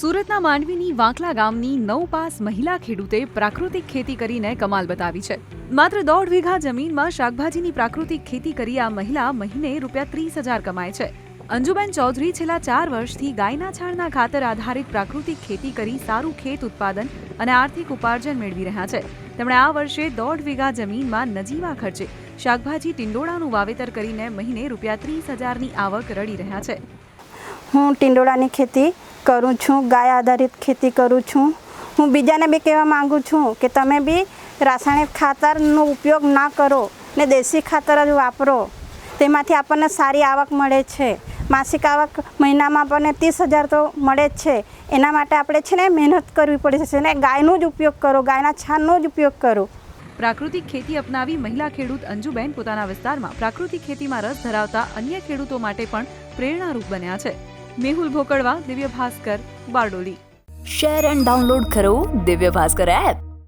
સુરતના માંડવીની વાંકલા ગામની નવ પાસ મહિલા ખેડૂતે પ્રાકૃતિક ખેતી કરીને કમાલ બતાવી છે. માત્ર દોઢ વીઘા જમીનમાં શાકભાજીની પ્રાકૃતિક ખેતી કરી આ મહિલા મહિને રૂપિયા ત્રીસ હજાર કમાય છે. અંજુબેન ચૌધરી છેલ્લા ચાર વર્ષથી ગાયના છાણના ખાતર આધારિત પ્રાકૃતિક ખેતી કરી સારું ખેત ઉત્પાદન અને આર્થિક ઉપાર્જન મેળવી રહ્યા છે. તેમણે આ વર્ષે દોઢ વીઘા જમીનમાં નજીવા ખર્ચે શાકભાજી ટિંડોળાનું વાવેતર કરીને મહિને રૂપિયા ત્રીસ હજારની આવક રડી રહ્યા છે. હું ટિંડોળાની ખેતી કરું છું, ગાય આધારિત ખેતી કરું છું. હું બીજાને બી કહેવા માંગુ છું કે તમે બી રાસાયણિક ખાતરનો ઉપયોગ ના કરો ને દેશી ખાતર જ વાપરો. તેમાંથી આપણને સારી આવક મળે છે. માસિક આવક મહિનામાં આપણને ત્રીસ હજાર તો મળે જ છે. એના માટે આપણે છે ને મહેનત કરવી પડે છે ને ગાયનો જ ઉપયોગ કરો, ગાયના છાણનો જ ઉપયોગ કરો. પ્રાકૃતિક ખેતી અપનાવી મહિલા ખેડૂત અંજુબેન પોતાના વિસ્તારમાં પ્રાકૃતિક ખેતીમાં રસ ધરાવતા અન્ય ખેડૂતો માટે પણ પ્રેરણારૂપ બન્યા છે. Mehul Bhokadva Divya Bhaskar Bardoli. Share and download કરો દિવ્ય ભાસ્કર એપ